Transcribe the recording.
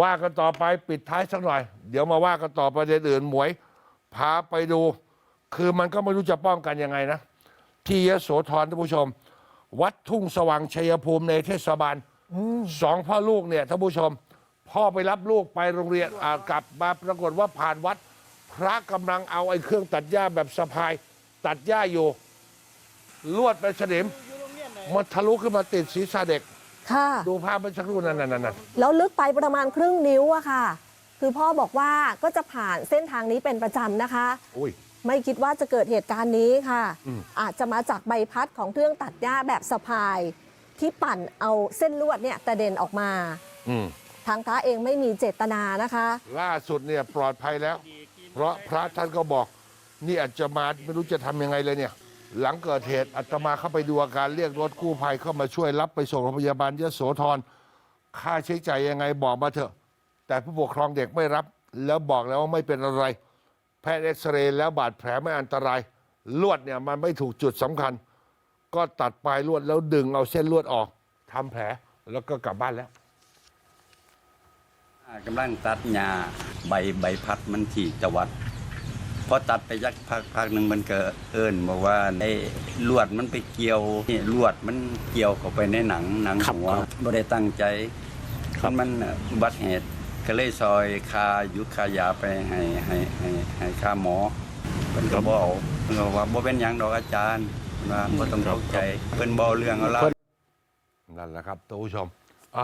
ว่ากันต่อไปปิดท้ายสักหน่อย เดี๋ยวมาว่ากันต่อประเด็นอื่นหมวย พาไปดู คือมันก็ไม่รู้จะป้องกันยังไงนะ ที่ยโสธรท่านผู้ชม วัดทุ่งสว่างชัยภูมิในเทศบาลสองพ่อลูกเนี่ยท่านผู้ชม พ่อไปรับลูกไปโรงเรียนกลับมาปรากฏว่าผ่านวัด พระกำลังเอาไอ้เครื่องตัดหญ้าแบบสะพาย ตัดหญ้าอยู่ ลวดไปสนิมมันทะลุขึ้นมาติดศีรษะเด็ก ค่ะ ดูภาพเมื่อสักครู่นั่นนั่นนั่นแล้วลึกไปประมาณครึ่งนิ้วอะค่ะ คือพ่อบอกว่าก็จะผ่านเส้นทางนี้เป็นประจำนะคะ อุ้ย ไม่คิดว่าจะเกิดเหตุการณ์นี้ค่ะ อืม อาจจะมาจากใบพัดของเครื่องตัดหญ้าแบบสะพาย ที่ปั่นเอาเส้นลวดเนี่ยกระเด็นออกมา อืม ทางพระเองไม่มีเจตนานะคะ ล่าสุดเนี่ยปลอดภัยแล้ว เพราะพระท่านก็บอก นี่อาจจะมาไม่รู้จะทำยังไงเลยเนี่ย หลังเกิดเหตุอาตมาเข้าไปดูอาการเรียกรถกู้ภัยเข้ามาช่วยรับไปส่งโรงพยาบาลยโสธรค่าใช้จ่ายยังไงบอกมาเถอะ แต่ผู้ปกครองเด็กไม่รับ แล้วบอกแล้วว่าไม่เป็นอะไร แพทย์เอ็กซเรย์แล้วบาดแผลไม่อันตราย ลวดเนี่ยมันไม่ถูกจุดสำคัญ ก็ตัดปลายลวดแล้วดึงเอาเส้นลวดออกทำแผลแล้วก็กลับบ้านแล้วกำลังตัดหญ้าใบใบพัดมันที่จะวัด อตัดไปยักพักพักหนึ่งมันก็เอิญบอกว่าไอ้ลวดมันไปเกี่ยวนี่ลวดมันเกี่ยวเข้าไปในหนังหนังครับหัวครับบ่ได้ตั้งใจครับมันอุบัติเหตุก็เลยซอยคายุคายาไปให้ให้ให้ให้ค่าหมอเพิ่นก็บ่เอาเพิ่นก็ว่าบ่เป็นหยังดอกอาจารย์เพิ่นว่าบ่ต้องตกใจเพิ่นบ่เอาเรื่องเอาราวนั่นแหละครับท่านผู้ชม